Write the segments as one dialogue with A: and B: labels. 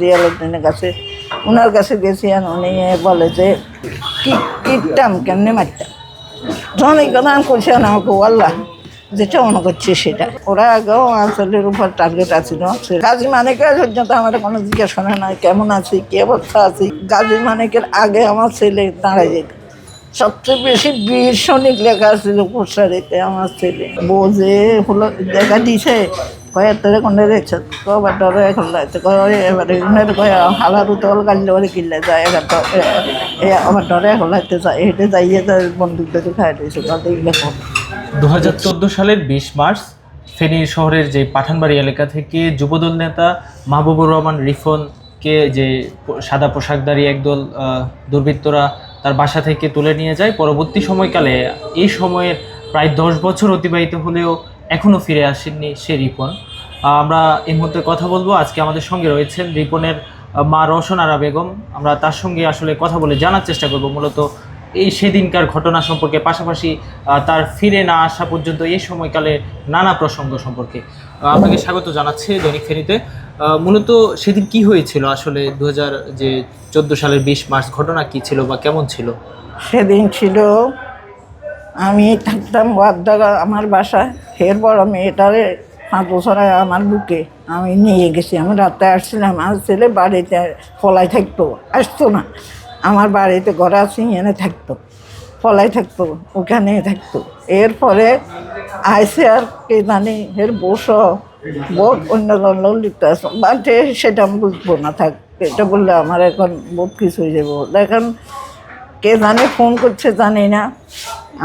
A: জিয়ালুদ্দিনের কাছে ওনার কাছে গেছি আর উনি বলে যে কিটতাম কেমনে মারতাম? যখন এই কথা আমি করছি আমাকে বললাম যেটা মনে করছে সেটা? ওরা আগেও আসলের উপর টার্গেট আছিল গাজী মানিকের পর্যন্ত আমার কোনো জিজ্ঞাসা নাই, কেমন আছি, কি অবস্থা আছি? গাজী মানিকের আগে আমার ছেলে দাঁড়ায় যেত। সবচেয়ে বেশি বীর লেখা ছিল পোস্টারেতে আমার ছেলে। যে হলো দেখা দিছে তো আমার ডরে এখন যায় হেঁটে
B: দু সালের বিশ মার্চ, ফেনী শহরের যে পাঠানবাড়ি এলাকা থেকে যুবদল নেতা মাহবুবুর রহমান রিফনকে যে সাদা পোশাকধারী একদল দুর্বৃত্তরা তার বাসা থেকে তুলে নিয়ে যায়। পরবর্তী সময়কালে এই সময়ের প্রায় দশ বছর অতিবাহিত হলেও এখনও ফিরে আসেননি সে রিপন। আমরা এই মুহূর্তে কথা বলব। আজকে আমাদের সঙ্গে রয়েছেন রিপনের মা রওশন আরা বেগম। আমরা তার সঙ্গে আসলে কথা বলে জানার চেষ্টা করব। মূলত এই সেদিনকার ঘটনা সম্পর্কে, পাশাপাশি তার ফিরে না আসা পর্যন্ত এই সময়কালে নানা প্রসঙ্গ সম্পর্কে। আপনাকে স্বাগত জানাচ্ছি দৈনিক ফেরিতে মূলত সেদিন কি হয়েছিল? আসলে দু যে চোদ্দ সালের বিশ মার্চ ঘটনা কি ছিল বা কেমন ছিল?
A: সেদিন ছিল, আমি থাকতাম ওয়াদ্দাগা আমার বাসায়। ফের বড় মেয়েটারে পাঁচ বছর আমার বুকে আমি নিয়ে গেছি। আমি রাতে আসছিলাম, আমার ছেলে বাড়িতে ফলাই থাকতো, আসতো না। আমার বাড়িতে ঘরে আসি এনে থাকতো ফলাই থাকতো ওখানে থাকতো। এরপরে আইসে আর কে জানি এর বস বহুত অন্য লোক লিখতে আসো বাড়িতে সেটা আমি বুঝব না, থাক। এটা বললে আমার এখন বহুত কিছু হয়ে যাব। দেখেন, কে জানে ফোন করছে জানি না।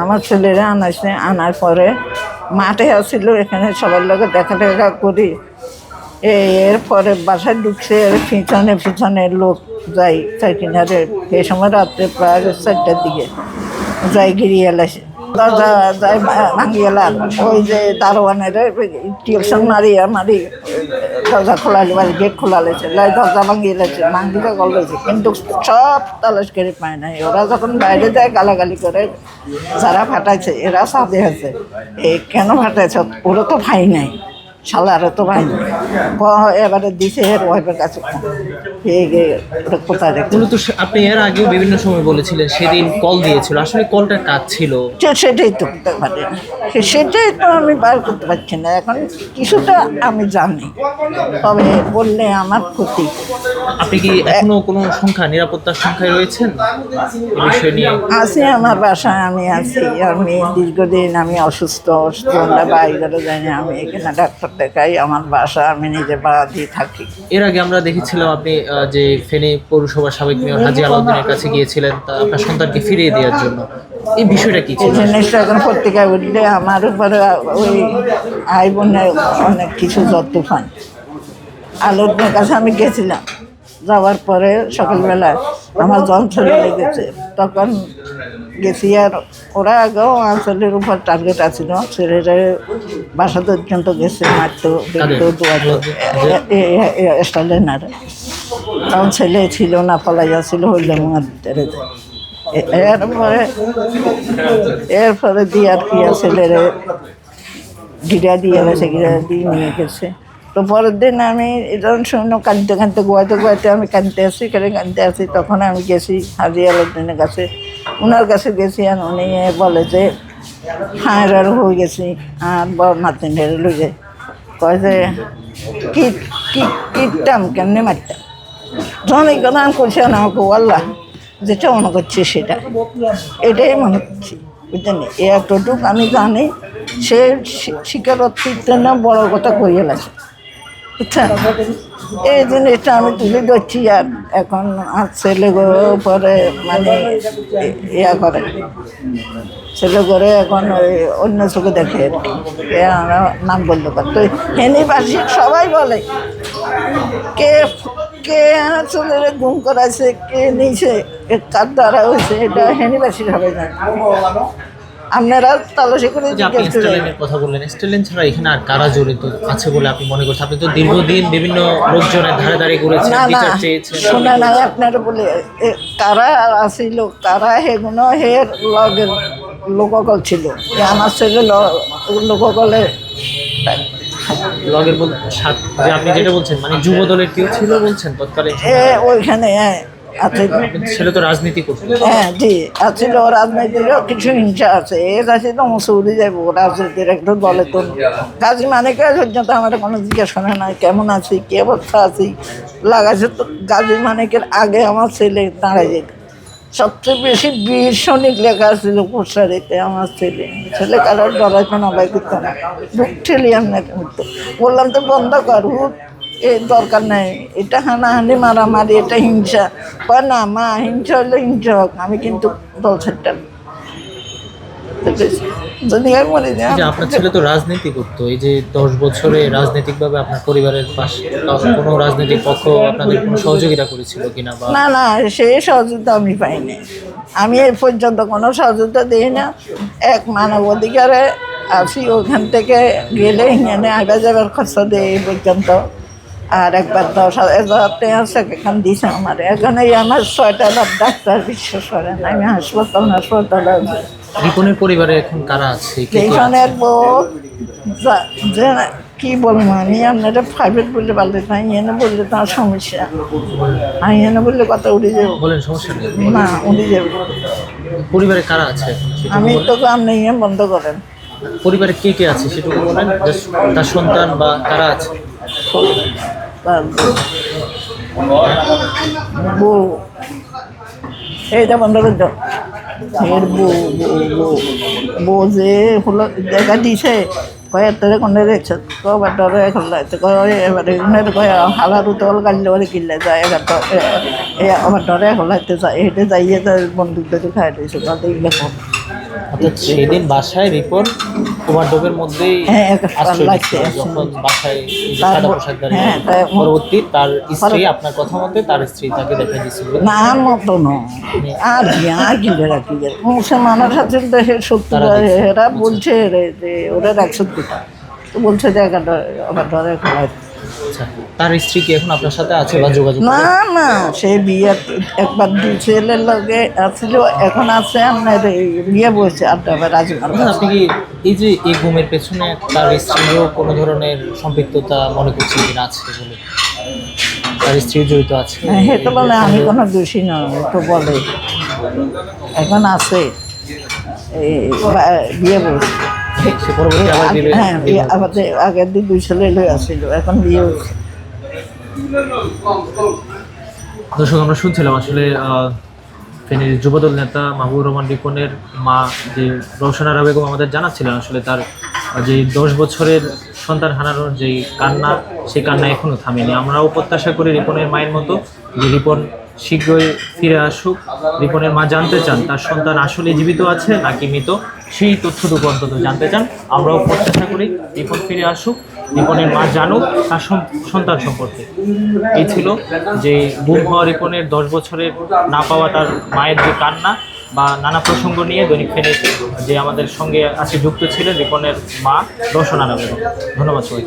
A: আমার ছেলেরা আনাইছে, আনার পরে মাঠে আসছিল এখানে সবার লোকে দেখা দেখা করি। এরপরে বাসায় ঢুকছে, এর পিছনে পিছনে লোক যাই চারকিনারে এই সময় রাত্রে প্রায় চারটার দিকে যাই গিরিয়ে এলাইছে দরজা যাই ভাঙি এলাম ওই যে দারোয়ানের টিউশন মারিয়া মারি, দরজা খোলা বাড়ি গেট খোলা লেছে দরজা ভাঙিয়ে এলেছে ভাঙিতে লেছে কিন্তু সব তালাশ করে পায় নাই। ওরা যখন বাইরে যায়, গালাগালি করে, যারা ফাটাইছে, এরা সাথে আছে। এই কেন ফাটাইছে? ওরা তো ভাই নাই। শালারও তো ভাই এবারে দিছে এর ওয়াইফের কাছে। কোথায়
B: মূলত সে- আপনি এর আগেও বিভিন্ন সময় বলেছিলেন সেদিন কল দিয়েছিল। আসলে কলটার কাজ ছিল?
A: সেটাই তো করতে পারি। না সেটাই তো আমি বার করতে পারছি না। এখন কিছুটা আমি জানি। তবে বললে আমার ক্ষতি।
B: আপনি কি এখনও কোনো সংখ্যা নিরাপত্তার সংখ্যায় রয়েছেন? বিষয় নিয়ে।
A: আছি আমার বাসায় আমি আছি। আমি দীর্ঘদিন আমি অসুস্থ অসুস্থ আমরা বাইরে যাই না আমি এখানে ডাক্তার দেখাই আমার বাসা আমি নিজে বাড়া দিয়ে থাকি।
B: এর আগে আমরা দেখেছিলাম আপনি যে ফেনী পৌরসভার সাবেক মেয়র হাজি আলাউদ্দিনের কাছে গিয়েছিলেন তা আপনার সন্তানকে ফিরিয়ে দেওয়ার জন্য। এই বিষয়টা কি ছিল?
A: জিনিসটা এখন পত্রিকায় উঠলে আমার উপরে ওই আই বোনের অনেক কিছু যত পান। আলোর কাছে আমি গেছিলাম যাওয়ার পরে সকালবেলায় আমার জল যন্ত্র লেগেছে। তখন গেছি আর ওরা আগেও অঞ্চলের উপর টার্গেট আছিল ছেলেরা বাসা পর্যন্ত গেছে মারতো দেখতো দোয়াতো স্টাইলেনার তখন ছেলে ছিল না পলাইয়া ছিল হইলে। এ- এরপরে এরপরে দিয়ে আর কি ছেলেরে গিরা দিয়ে গেছে গিরা দিয়ে নিয়ে গেছে। তো পরের দিন আমি যখন শুনো কাঁদতে কাঁদতে গোয়াতে গোয়াতে আমি কাঁদতে আসি, এখানে কাঁদতে আসি, তখন আমি গেছি হাজি আলাউদ্দিনের কাছে। ওনার কাছে গেছি আর উনি বলে যে হায়ের আর হয়ে গেছি, আর বড় নাতিনের লইয়ে। কয় যে কি কি কিটতাম কেমনে মারতাম? যখন এই কথা না আমাকে আল্লাহ যেটা মনে করছে সেটা? এটাই মনে করছি বুঝলেন এতটুকু আমি জানি, সে শি- স্বীকারোক্তির না বড় কথা লাগছে বুঝছেন এই জিনিসটা আমি তুলে ধরছি আর এখন আর ছেলে পরে মানে ইয়া করে। ছেলে করে এখন ওই অন্য চোখে দেখে। আমরা নাম বলতে পারি। তো হেনিবাসী সবাই বলে, কে কে ছেলেরে গুম করাইছে, কে নিয়েছে কার দ্বারা হয়েছে, এটা হেনিবাসী সবাই জানে। আপনারা তালাশি করে
B: যে আপনি কথা বললেন। স্টেলিন ছাড়া এখানে আর কারা জড়িত আছে বলে আপনি মনে করছেন? আপনি তো দীর্ঘদিন বিভিন্ন লোকজনের ধারে ধারে ঘুরেছেন বিচার চেয়েছেন।
A: শোনা নাই আপনারা বলে। কারা আসিল কারা হেগুনো হে লগের লোককল ছিল। আমার ছেলে লোককলে
B: লগের বল যে আপনি যেটা বলছেন মানে যুব দলের কেউ ছিল বলছেন তৎকালীন
A: ওইখানে হ্যাঁ, আছে
B: ছেলে তো রাজনীতি করতো
A: হ্যাঁ জি আছিল রাজনীতিরও কিছু হিংসা আছে। এ আছে তো মসুরি যাব রাজনীতির একটু দলে তো কাজী মানে কে পর্যন্ত আমার কোনো জিজ্ঞেস কেমন আছি কি অবস্থা আছি? লাগাছে তো গাজী মানিকের আগে আমার ছেলে দাঁড়ায় যেত। সবচেয়ে বেশি বীর সৈনিক লেখা ছিল পোস্টারিতে আমার ছেলে। ছেলে কারোর ডরাইতো না বাই করতো না বুক ঠেলি এমনি করতো বললাম তো বন্ধ কর এই দরকার নাই। এটা হানাহানি মারামারি এটা হিংসা। কয় না মা হিংসা হলে হিংসা হোক আমি কিন্তু দল ছাড়তাম যদি আমি মরে যাই
B: যে আপনার ছেলে তো রাজনীতি করতো এই যে দশ বছরে রাজনৈতিকভাবে আপনার পরিবারের পাশে কোনো রাজনৈতিক পক্ষ আপনাদের কোনো সহযোগিতা করেছিল কিনা বা
A: না না সেই সহযোগিতা আমি পাইনি। আমি এই পর্যন্ত কোনো সহযোগিতা দিই না। এক মানব অধিকারে আছি ওখান থেকে গেলে এখানে আগে যাবার খরচা দিই এই পর্যন্ত। আর একবার দশ হাজার টাকা সেখান দিয়েছে আমার। এখানে আমার ছয়টা লাখ ডাক্তার বিশ্বাস করেন আমি হাসপাতাল হাসপাতালে
B: রিপনের পরিবারে এখন কারা আছে?
A: যেখানের বউ যে কি বলব আমি? আপনারা প্রাইভেট বললে পারলে না এনে বললে তার সমস্যা। আমি এনে বললে কথা উড়ে যাব।
B: বলেন সমস্যা
A: না উড়ে যাব।
B: পরিবারে কারা আছে
A: আমি। তো আপনি বন্ধ করেন।
B: পরিবারে কে কে আছে সেটুকু বলেন। তার সন্তান বা কারা আছে?
A: বউ এইটা বন্ধ করে দাও এর বউ বউ বউ বউ যে হলো দেখা দিছে কয় তোরে কোনে দেখছ যায় এবার তো এ যায় হেঁটে যাইয়ে তার বন্দুক খাই দিয়েছে তাতে
B: বাসায় রিপন ওভারডোবের মধ্যেই
A: হ্যাঁ।
B: যখন বাসায় সাদা
A: হ্যাঁ,
B: পরবর্তী তার স্ত্রী আপনার কথা মতে তার স্ত্রী তাকে দেখা দিয়েছিল
A: না মতো নয় আর আর কি বেড়া কি বেড়া। মুসলমানের সাথে দেশের সত্যি এরা বলছে রে যে ওরা একশো কোটা তো বলছে যে একটা খোলাই
B: আচ্ছা তার স্ত্রী কি এখন আপনার সাথে আছে বা যোগাযোগ
A: না না সে বিয়ে একবার দুই ছেলের লগে আসছিল এখন আছে আপনার বিয়ে বসে আড্ডা বা
B: আপনি কি এই যে এই গুমের পেছনে তার স্ত্রীরও কোনো ধরনের সম্পৃক্ততা মনে করছেন কিনা আছে বলে? তার স্ত্রী জড়িত আছে?
A: হে তো বলে আমি কোনো দোষী নয় তো বলে। এখন আছে এই বিয়ে বসে। হ্যাঁ আমাদের আগের দিন দুই ছেলে আসছিল এখন বিয়ে হচ্ছে
B: দর্শক আমরা শুনছিলাম আসলে ফেনীর যুবদল নেতা মাহবুব রহমান রিপনের মা যে রওশনারা বেগম আমাদের জানাচ্ছিলেন আসলে তার যে দশ বছরের সন্তান হারানোর যে কান্না সেই কান্না এখনও থামেনি। আমরাও প্রত্যাশা করি রিপনের মায়ের মতো যে রিপন শীঘ্রই ফিরে আসুক। রিপনের মা জানতে চান তার সন্তান আসলে জীবিত আছে নাকি মৃত। সেই তথ্যটুকু অন্তত জানতে চান, আমরাও প্রত্যাশা করি রিপন ফিরে আসুক, রিপনের মা জানুক, তার সন্তান সম্পর্কে। এই ছিল যে গুম হওয়া রিপনের দশ বছরের না পাওয়া তার মায়ের যে কান্না বা নানা প্রসঙ্গ নিয়ে দৈনিক ফেনে যে আমাদের সঙ্গে আজকে যুক্ত ছিলেন রিপনের মা রসনা বেগম ধন্যবাদ সবাই